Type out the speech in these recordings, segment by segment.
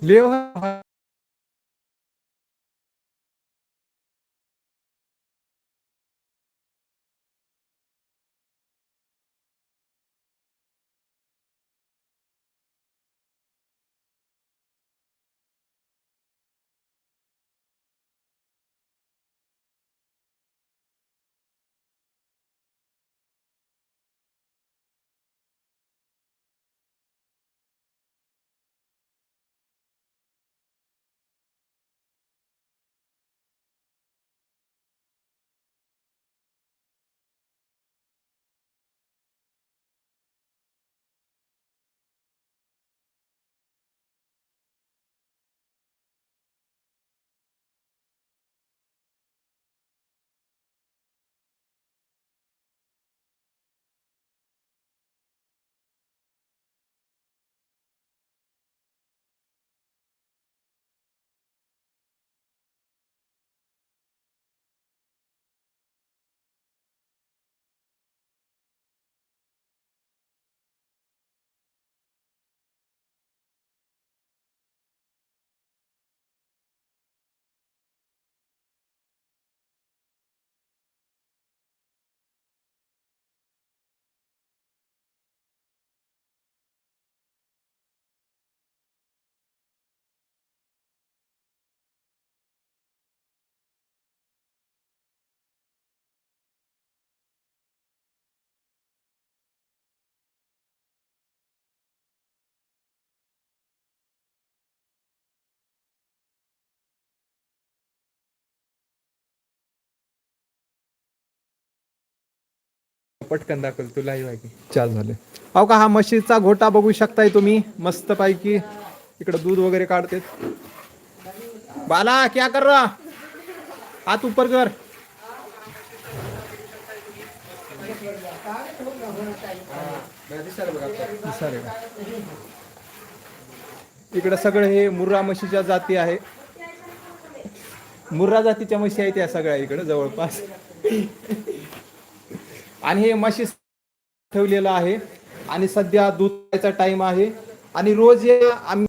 Leu पटकन दाखवल तुला ही माहिती चार झाले. अहो का हा म्हशीचा घोटा बघू शकताय तुम्ही मस्त पैकी. इकडं दूध वगैरे काढते बाला क्या कर रहा? हात ऊपर कर. इकडं सगळं हे मुर्रा म्हशीच्या जाती आहे. मुर्रा जातीच्या म्हशी आहेत त्या सगळ्या इकडं जवळपास. आणि हे म्हशी ठेवलेलं आहे. आणि सध्या दूध टाइम आहे. आणि रोज या आम्ही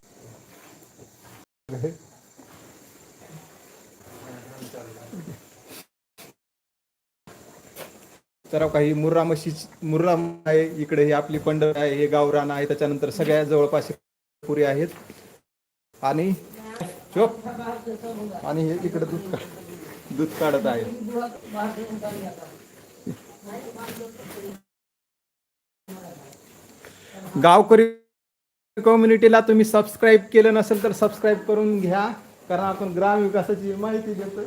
तर काही मुर्रा मशी मुर्रा आहे. इकडे हे आपली पंढर आहे हे गावरान आहे. त्याच्यानंतर सगळ्या जवळपास पुरी आहेत. आणि चोप आणि हे इकडे दूध काढ दूध काढत आहे. गावकरी कम्युनिटीला तुम्ही सबस्क्राईब केलं नसेल तर सबस्क्राईब करून घ्या. कारण आपण ग्राम विकासाची माहिती देतो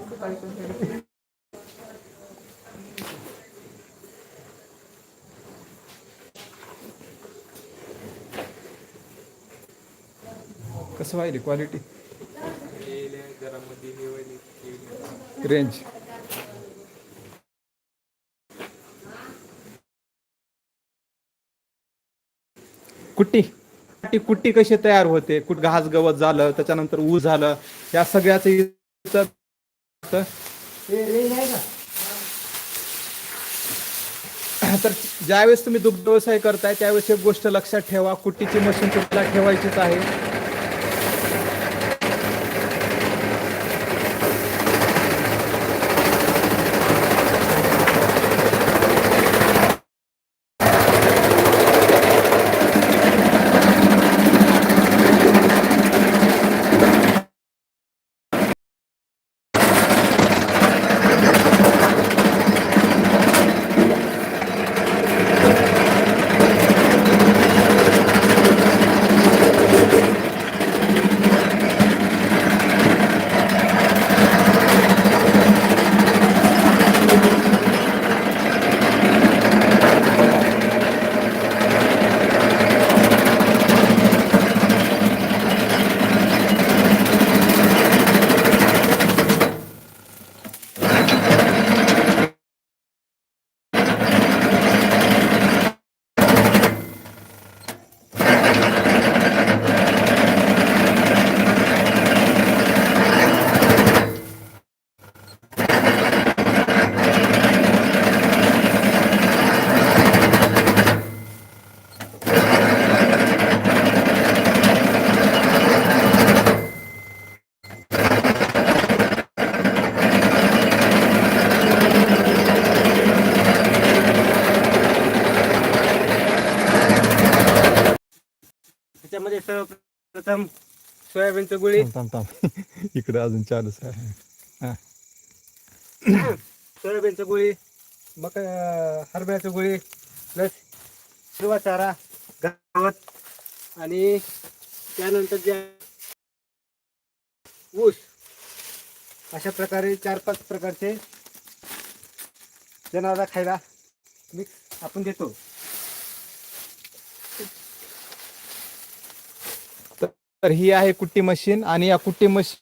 कसं व्हायली क्वालिटी रेंज कुट्टी. कुट्टी कुट्टी कशी तयार होते? कुठ घास गवत झालं त्याच्यानंतर ऊस झालं या सगळ्याच तर ज्यावेळेस तुम्ही दुग्ध व्यवसाय करताय त्यावेळेस एक गोष्ट लक्षात ठेवा कुट्टीची मशीन तुम्हाला ठेवायचीच आहे? सोयाबीनचं गुळी. थांब थांब इकडे अजून चालूच आहे हा. सोयाबीनचं गुळी मका हरभऱ्याचं गुळी प्लस हिरवा चारा गवत आणि त्यानंतर ज्या ऊस अशा प्रकारे चार पाच प्रकारचे जनावरांना खायला मिक्स आपण देतो. तर ही आहे कुट्टी मशीन आणि या कुट्टी मशीन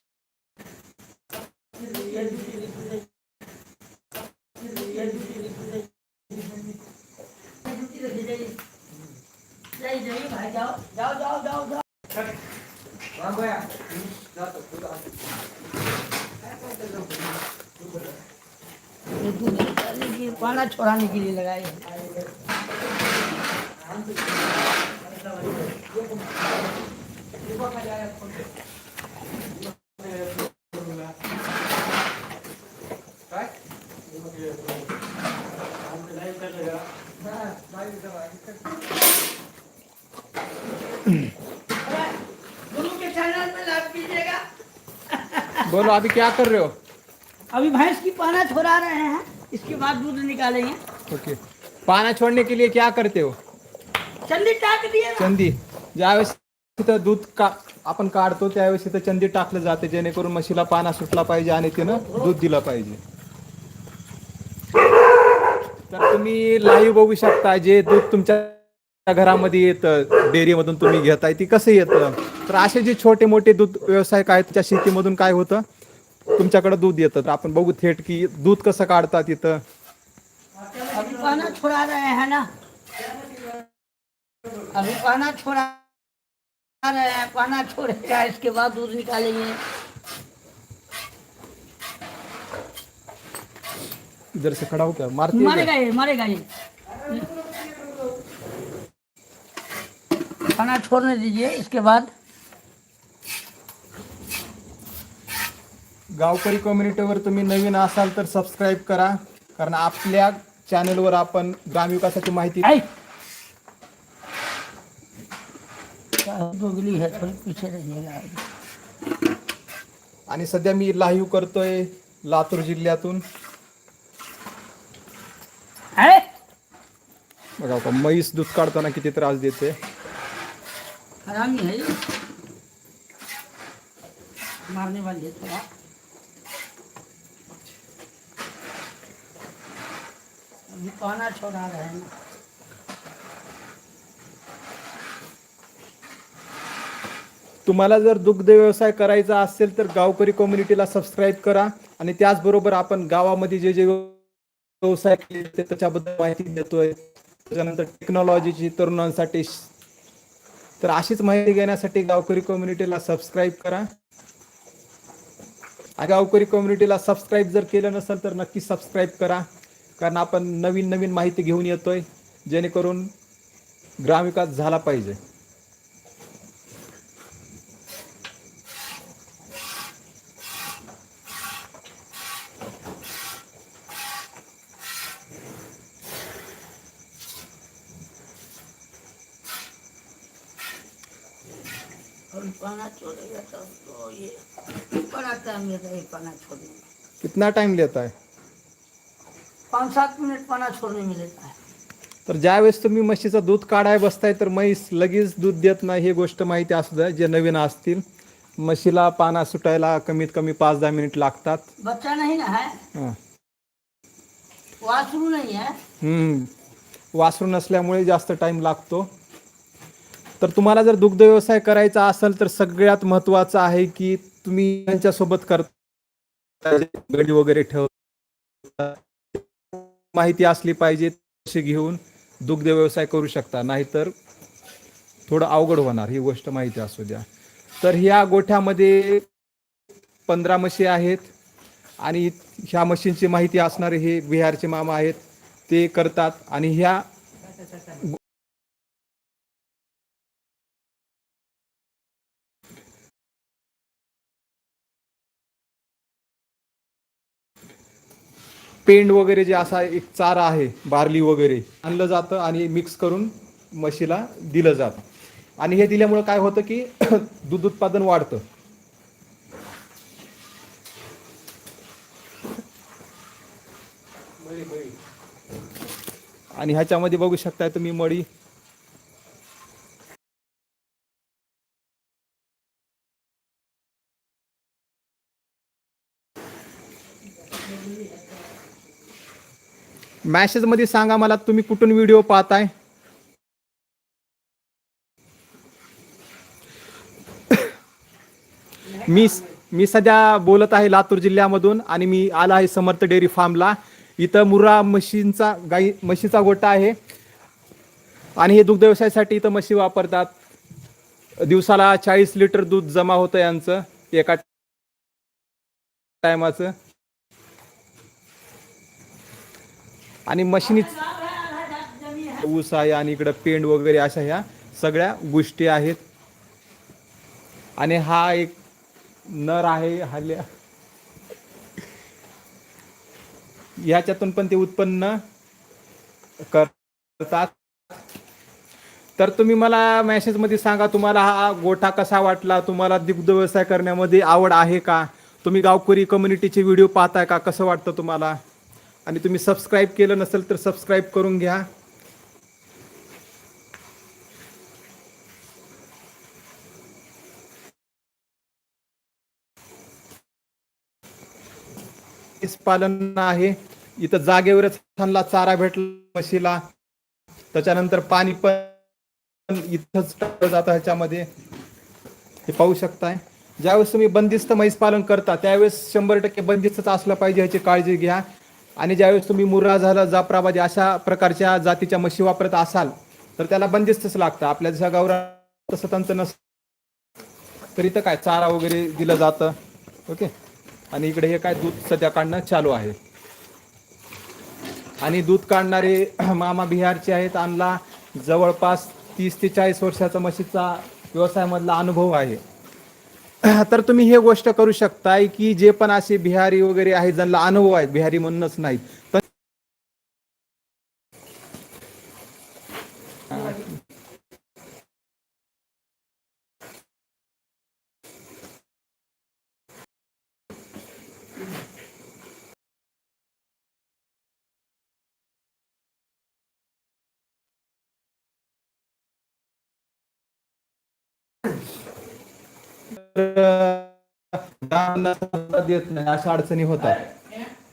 ये दूध निकालने के लिए, पाना छोड़ाने के लिए लगाए बोलो अभी क्या कर रहे हो? अभी भैंस की पाना छोड़ा रहे हैं इसके बाद दूध निकालेंगे। ओके। पाना छोड़ने के लिए क्या करते हो? चंदी टाक दिए चंदी ज्यावेळेस तिथं दूध का आपण काढतो त्यावेळेस तिथं चंदी टाकलं जाते जेणेकरून म्हशीला पाना सुटला पाहिजे आणि तिनं दूध दिलं पाहिजे. तर तुम्ही लाईव्ह बघू शकता जे दूध तुमच्या घरामध्ये येतं डेअरीमधून तुम्ही घेताय ती कसं येतं? तर असे जे छोटे मोठे दूध व्यवसाय आहेत त्या शेतीमधून काय होतं? तुमच्याकडे दूध येतं तर आपण बघू थेट की दूध कसं काढतात तिथं अभी पाना छोड़ा रहे हैं ना? अभी पाना छोड़ा रहे हैं पाना छोड़ेगा इसके बाद दूध निकालेंगे। इधर से खड़ा हो क्या मारती मरेगा क्या? ये मरेगा ये। पाना छोड़ने दीजिए इसके बाद। गावकरी कम्युनिटीवर तुम्ही नवीन असाल तर सबस्क्राईब करा कारण आपल्या चॅनलवर आपण ग्रामविकासाची माहिती दोगली है थोड़ी पीछे रहिएगा आणि सध्या मी लाईव्ह करतोय लातूर जिल्ह्यातून. है बघा का म्हैस दूध काढताना किती त्रास देते. हरामी है मारने वाली है थोड़ा अभी पाना छोड़ा रहे हैं तुम्हाला जर दुग्ध व्यवसाय करायचा असेल तर गावकरी कम्युनिटीला सबस्क्राईब करा. आणि त्याचबरोबर आपण गावामध्ये जे जे व्यवसाय केले त्याच्याबद्दल माहिती देतोय. त्याच्यानंतर टेक्नॉलॉजीची तरुणांसाठी. तर अशीच माहिती घेण्यासाठी गावकरी कम्युनिटीला सबस्क्राईब करा. गावकरी कम्युनिटीला सबस्क्राईब जर केलं नसेल तर नक्की सबस्क्राईब करा. कारण आपण नवीन नवीन माहिती घेऊन येतोय. जेणेकरून ग्रामविकास झाला पाहिजे अभी पाना छोड़ेगा तब तो ये बड़ा टाइम लेता है ये पाना छोड़ने में कितना टाइम लेता है? पाँच सात मिनट पाना छोड़ने में लेता है तर ज्यावेळेस तुम्ही म्हशीचं दूध काढाय बसताय तर म्हैस लगेच दूध देत नाही ही गोष्ट माहिती असू द्या जे नवीन असतील. म्हशीला पाना सुटायला कमीत कमी पाच दहा मिनिट लागतात. बच्चा नहीं ना है? हं. वासरू नहीं है हम्म. वासरू नसल्यामुळे जास्त टाइम लागतो. तर तुम्हाला जर दुग्ध व्यवसाय करायचा असेल तर सगळ्यात महत्वाचं आहे की तुम्ही त्यांच्यासोबत करता. गडी वगैरे ठेव माहिती असली पाहिजे तशी घेऊन दुग्ध व्यवसाय करू शकता. नाहीतर थोडं अवघड होणार ही गोष्ट माहिती असू द्या. तर ह्या गोठ्यामध्ये पंधरा म्हशी आहेत आणि ह्या मशीनची माहिती असणारे हे बिहारचे मामा आहेत ते करतात आणि ह्या पेंड वगैरे जे असा एक चारा आहे बार्ली वगैरे आणलं जातं आणि मिक्स करून म्हशीला दिलं जातं. आणि हे दिल्यामुळं काय होतं की दूध उत्पादन वाढतं. आणि ह्याच्यामध्ये बघू शकताय तुम्ही मळी. मॅसेजमध्ये सांगा मला तुम्ही कुठून व्हिडिओ पाहताय? मी मी सध्या बोलत आहे लातूर जिल्ह्यामधून आणि मी आला आहे समर्थ डेअरी फार्मला. इथं मुर्रा म्हशींचा गाई म्हशीचा गोटा आहे. आणि हे दुग्ध व्यवसायासाठी इथं म्हशी वापरतात. दिवसाला चाळीस लिटर दूध जमा होतं यांचं एका टायमाचं आणि मशीनी ऊस आहे आणि इकडं पेंड वगैरे अशा ह्या सगळ्या गोष्टी आहेत. आणि हा एक नर आहे हल्या ह्याच्यातून पण ते उत्पन्न करतात. तर तुम्ही मला मेसेजमध्ये सांगा तुम्हाला हा गोठा कसा वाटला? तुम्हाला दुग्ध व्यवसाय करण्यामध्ये आवड आहे का? तुम्ही गावकरी कम्युनिटीचे व्हिडिओ पाहताय का? कसं वाटतं तुम्हाला? आणि तुम्ही सबस्क्राईब केलं नसेल तर सबस्क्राईब करून घ्या. पालन आहे. इथं जागेवरच त्यांना चारा भेटला म्हशीला. त्याच्यानंतर पाणी पण इथंच टाकलं जातं ह्याच्यामध्ये. हे पाहू शकताय. ज्यावेळेस तुम्ही बंदिस्त म्हैस पालन करता त्यावेळेस शंभर टक्के बंदिस्तच असलं पाहिजे ह्याची काळजी घ्या. आणि ज्यावेळेस तुम्ही मुर्रा झालं जाफराबादी अशा प्रकारच्या जातीच्या म्हशी वापरत असाल तर त्याला बंदिस्तच लागतं. आपल्या जशा गावरा तसं त्यांचं नस तर इथं काय चारा वगैरे दिलं जातं. ओके? आणि इकडे हे काय दूध सध्या काढणं चालू आहे. आणि दूध काढणारे मामा बिहारचे आहेत. आणला जवळपास तीस ते चाळीस वर्षाचा म्हशीचा व्यवसायामधला अनुभव आहे. तर तुम्ही हे गोष्ट करू शकताय की जे पण असे बिहारी वगैरे आहेत ज्यांना अनुभव आहेत बिहारी म्हणूनच नाही. देत नाही अशा अडचणी होतात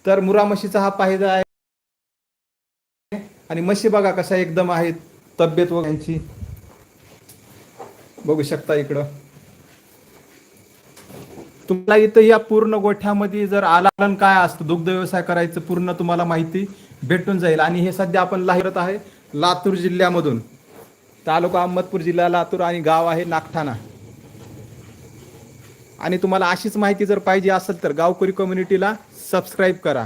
तर मुरा म्हशीचा हा फायदा आहे. आणि म्हशी बघा कशा एकदम आहेत तब्येत वगैरे बघू शकता इकडं. तुम्हाला इथं या पूर्ण गोठ्यामध्ये जर आलालन काय असतं दुग्ध व्यवसाय करायचं पूर्ण तुम्हाला माहिती भेटून जाईल. आणि हे सध्या आपण लाहिरत आहे लातूर जिल्ह्यामधून. तालुका अहमदपूर जिल्हा लातूर आणि गाव आहे नागठाणा. आणि तुम्हाला अशीच माहिती जर पाहिजे असेल तर गावकरी कम्युनिटीला सबस्क्राईब करा.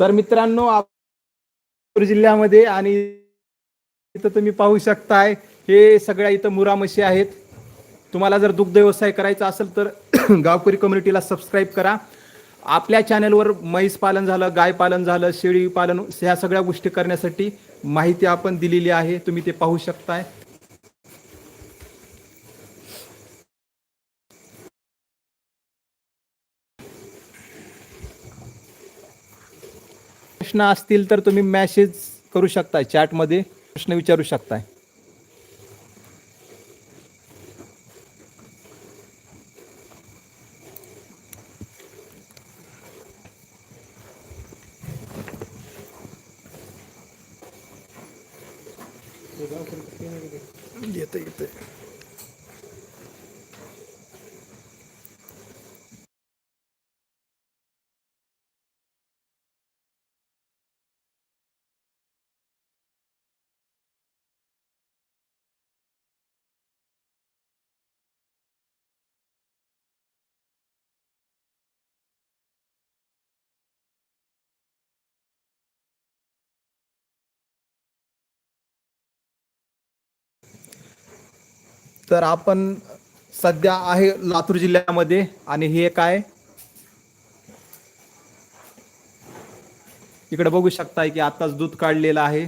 तर मित्रांनो जिल्ह्यामध्ये आणि इथं तुम्ही पाहू शकताय हे सगळ्या इथं मुरा म्हशी आहेत. तुम्हाला जर दुग्ध व्यवसाय करायचा असेल तर गावकरी कम्युनिटीला सबस्क्राईब करा. आपल्या चॅनलवर म्हैस पालन झालं गाय पालन झालं शेळी पालन ह्या सगळ्या गोष्टी करण्यासाठी माहिती आपण दिलेली आहे तुम्ही ते पाहू शकताय. प्रश्न असतील तर तुम्ही मॅसेज करू शकताय चॅटमध्ये प्रश्न विचारू शकताय. तर आपण सध्या आहे लातूर जिल्ह्यामध्ये आणि हे काय इकडे बघू शकताय की आताच दूध काढलेलं आहे.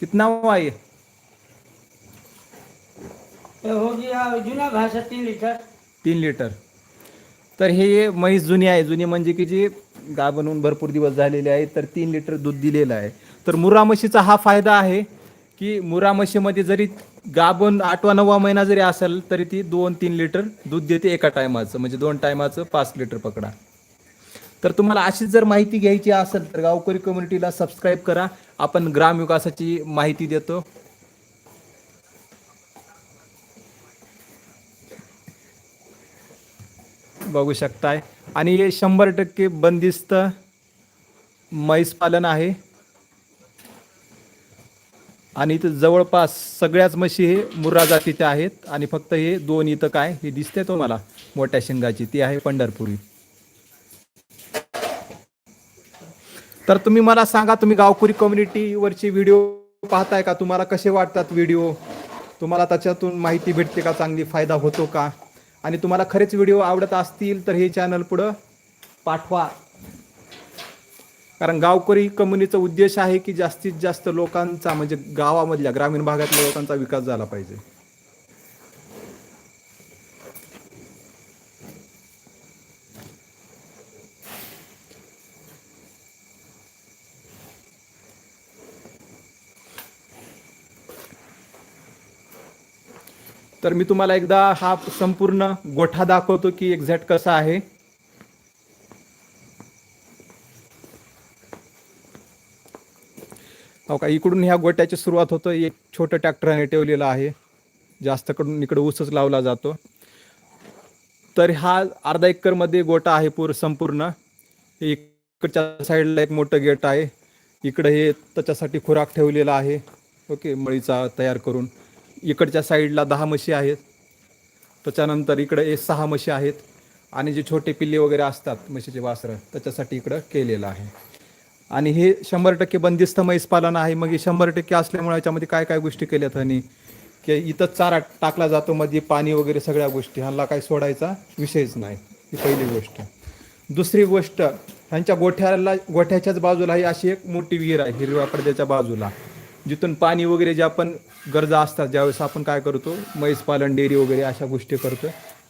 कितना हुआ ये? ये हो गया जुना भाषा तीन लीटर। तीन लिटर. तर हे म्हैस जुनी आहे. जुनी म्हणजे की जी गाय बनवून भरपूर दिवस झालेले आहे तर तीन लिटर दूध दिलेलं आहे. तर मुरा म्हशीचा हा फायदा आहे. की मुरा म्हशीमध्ये जरी गाभण आठवा नववा महिना जरी असेल तरी ती दोन तीन लिटर दूध देते एका टायमाचं. म्हणजे दोन टायमाचं पाच लिटर पकडा. तर तुम्हाला अशीच जर माहिती घ्यायची असेल तर गावकरी कम्युनिटीला सबस्क्राईब करा. आपण ग्रामविकासाची माहिती देतो. बघू शकताय. आणि हे शंभर टक्के बंदिस्त म्हैस पालन आहे. आणि इथं जवळपास सगळ्याच म्हशी हे मुर्रा जातीच्या आहेत. आणि फक्त हे दोन इथं काय हे दिसते तुम्हाला मोठ्या शिंगाची. ती आहे पंढरपुरी. तर तुम्ही मला सांगा तुम्ही गावकुरी कम्युनिटीवरचे व्हिडिओ पाहताय का? तुम्हाला कसे वाटतात व्हिडिओ तुम्हाला त्याच्यातून माहिती भेटते का? चांगली फायदा होतो का? आणि तुम्हाला खरेच व्हिडिओ आवडत असतील तर हे चॅनल पुढं पाठवा. कारण गावकरी कम्युनिटीचा उद्देश आहे की जास्तीत जास्त लोकांचा म्हणजे गावामधल्या ग्रामीण भागातल्या लोकांचा विकास झाला पाहिजे. तर मी तुम्हाला एकदा हा संपूर्ण गोठा दाखवतो की एक्झॅक्ट कसा आहे. हो का? इकडून ह्या गोट्याची सुरुवात होतं. एक छोटं ट्रॅक्टरने ठेवलेलं आहे. जास्त कडून इकडे ऊसच लावला जातो. तर हा अर्धा एकरमध्ये गोटा आहे पूर संपूर्ण. इकडच्या साईडला एक मोठं गेट आहे. इकडं हे त्याच्यासाठी खुराक ठेवलेला आहे. ओके मळीचा तयार करून. इकडच्या साईडला दहा म्हशी आहेत. त्याच्यानंतर इकडे हे सहा म्हशी आहेत. आणि जे छोटे पिल्ले वगैरे असतात म्हशीचे वासरं त्याच्यासाठी इकडं केलेलं आहे. आणि हे शंभर टक्के बंदिस्त म्हैस पालन आहे. मग हे शंभर टक्के असल्यामुळे याच्यामध्ये काय काय गोष्टी केल्यात त्यांनी की इथं चारा टाकला जातो मध्ये पाणी वगैरे सगळ्या गोष्टी. ह्यांना काही सोडायचा विषयच नाही. ही पहिली गोष्ट. दुसरी गोष्ट ह्यांच्या गोठ्याला गोठ्याच्याच बाजूला ही अशी एक मोठी विहीर आहे हिरव्या पडद्याच्या बाजूला. जिथून पाणी वगैरे ज्या आपण गरजा असतात ज्यावेळेस आपण काय करतो म्हैस पालन डेअरी वगैरे अशा गोष्टी करतो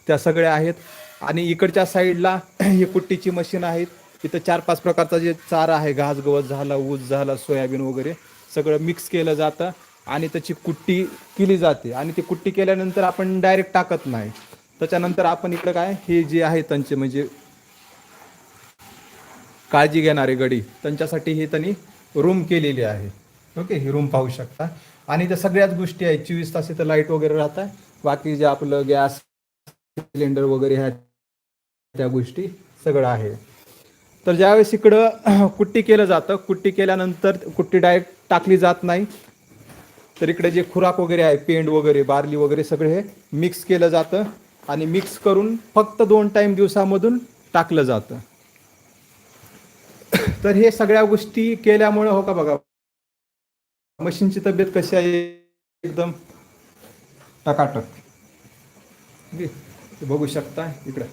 त्या सगळ्या आहेत. आणि इकडच्या साईडला ही कुट्टीची मशीन आहेत. इथं चार पाच प्रकारचा जे चारा आहे घास गवत झाला ऊस झाला सोयाबीन वगैरे सगळं मिक्स केलं जातं आणि त्याची कुट्टी केली जाते. आणि ती कुट्टी केल्यानंतर आपण डायरेक्ट टाकत नाही. त्याच्यानंतर आपण इकडं काय हे जे आहे त्यांचे म्हणजे काळजी घेणारे गडी त्यांच्यासाठी ही त्यांनी रूम केलेली आहे. ओके ही रूम पाहू शकता. आणि त्या सगळ्याच गोष्टी आहेत. चोवीस तास इथं लाइट वगैरे राहतात बाकी जे आपलं गॅस सिलेंडर वगैरे ह्या त्या गोष्टी सगळं आहे. तर ज्यावेळेस इकडं कुट्टी केलं जातं कुट्टी केल्यानंतर कुट्टी डायरेक्ट टाकली जात नाही. तर इकडे जे खुराक वगैरे आहे पेंड वगैरे बार्ली वगैरे सगळे हे मिक्स केलं जातं आणि मिक्स करून फक्त दोन टाईम दिवसामधून टाकलं जातं. तर हे सगळ्या गोष्टी केल्यामुळे हो का बघा मशीनची तब्येत कशी आहे? एकदम टकाटक. ते बघू शकता इकडं.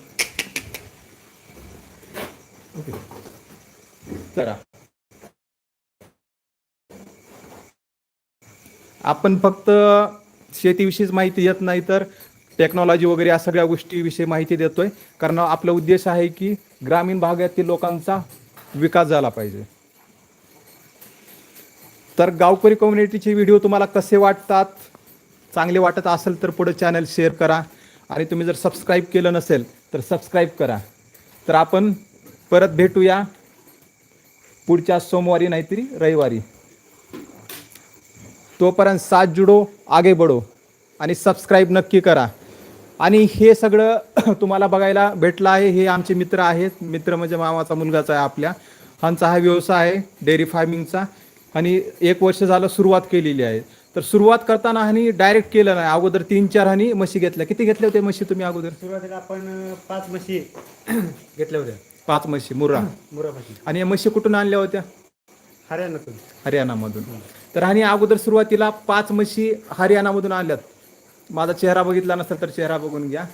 ओके चला आपण फक्त शेतीविषयीच माहिती देत नाही तर टेक्नॉलॉजी वगैरे या सगळ्या गोष्टीविषयी माहिती देतोय. कारण आपला उद्देश आहे की ग्रामीण भागातील लोकांचा विकास झाला पाहिजे. तर गावकरी कम्युनिटीचे व्हिडिओ तुम्हाला कसे वाटतात? चांगले वाटत असेल तर पुढे चॅनल शेअर करा. आणि तुम्ही जर सबस्क्राईब केलं नसेल तर सबस्क्राईब करा. तर आपण परत भेटूया पुढच्या सोमवारी नाहीतरी रविवारी. तोपर्यंत साथ जुडो आगे बडो आणि सबस्क्राईब नक्की करा. आणि हे सगळं तुम्हाला बघायला भेटलं आहे हे आमचे मित्र आहेत. मित्र म्हणजे मामाचा मुलगाचा आहे आपल्या. ह्यांचा हा व्यवसाय आहे डेअरी फार्मिंगचा. आणि एक वर्ष झालं सुरुवात केलेली आहे. तर सुरुवात करताना ह्यांनी डायरेक्ट केलं नाही. अगोदर तीन चार ह्यांनी म्हशी घेतल्या. किती घेतल्या होत्या म्हशी तुम्ही अगोदर? सुरुवातीला आपण पाच म्हशी घेतल्या होत्या. पाच म्हशी मुर्रा आणि या म्हशी कुठून आणल्या होत्या? हरियाणातून. हरियाणामधून. तर आणि अगोदर सुरुवातीला पाच म्हशी हरियाणामधून आल्यात माझा चेहरा बघितला नसेल तर चेहरा बघून घ्या.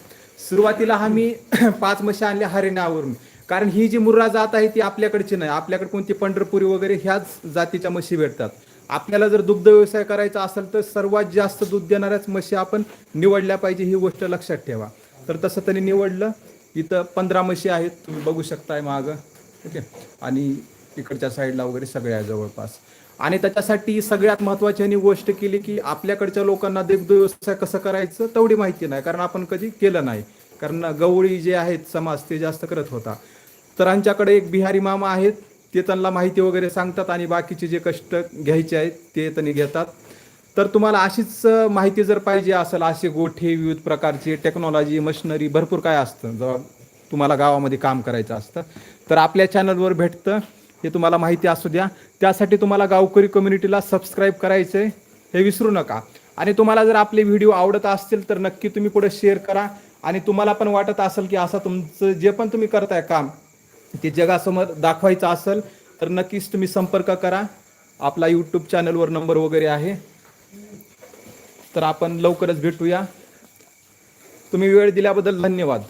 सुरुवातीला आम्ही पाच म्हशी आणल्या हरियाणावरून कारण ही जी मुर्रा जात आहे ती आपल्याकडची नाही. आपल्याकडे कोणती पंढरपुरी वगैरे ह्याच जातीच्या म्हशी भेटतात. आपल्याला जर दुग्ध व्यवसाय करायचा असेल तर सर्वात जास्त दूध देणाऱ्याच म्हशी आपण निवडल्या पाहिजे ही गोष्ट लक्षात ठेवा. तर तसं त्यांनी निवडलं. इथं पंधरा म्हशी आहेत तुम्ही बघू शकताय मागं. ओके आणि इकडच्या साईडला वगैरे सगळ्या आहे जवळपास. आणि त्याच्यासाठी सगळ्यात महत्वाची यांनी गोष्ट केली की आपल्याकडच्या लोकांना दुग्ध व्यवसाय कसं करायचं तेवढी माहिती नाही कारण आपण कधी केलं नाही. कारण गवळी जे आहेत समाज ते जास्त करत होता. तर आमच्याकडे एक बिहारी मामा आहेत ते त्यांना माहिती वगैरे सांगतात आणि बाकीचे जे कष्ट घ्यायचे आहेत ते त्यांनी घेतात. तर तुम्हाला अशीच माहिती जर पाहिजे असेल असे गोठे विविध प्रकारचे टेक्नॉलॉजी मशिनरी भरपूर काय असतं जेव्हा तुम्हाला गावामध्ये काम करायचं असतं तर आपल्या चॅनलवर भेटतं हे तुम्हाला माहिती असू द्या. त्यासाठी तुम्हाला गावकरी कम्युनिटीला सबस्क्राईब करायचं आहे हे विसरू नका. आणि तुम्हाला जर आपले व्हिडिओ आवडत असतील तर नक्की तुम्ही पुढे शेअर करा. आणि तुम्हाला पण वाटत असेल की असं तुमचं जे पण तुम्ही करताय काम ते जगासमोर दाखवायचं असेल तर नक्कीच तुम्ही संपर्क करा. आपला यूट्यूब चॅनलवर नंबर वगैरे आहे. तर आपण लवकरच भेटूया. तुम्ही वेळ दिल्याबद्दल धन्यवाद.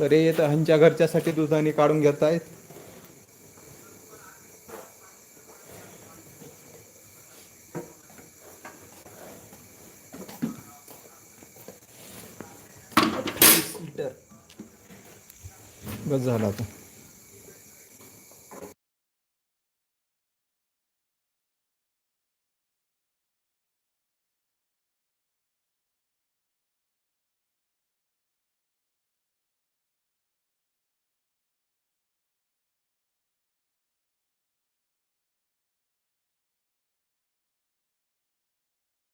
अरे तर हे तर घरच्यासाठी दुधाने काढून घेतायत.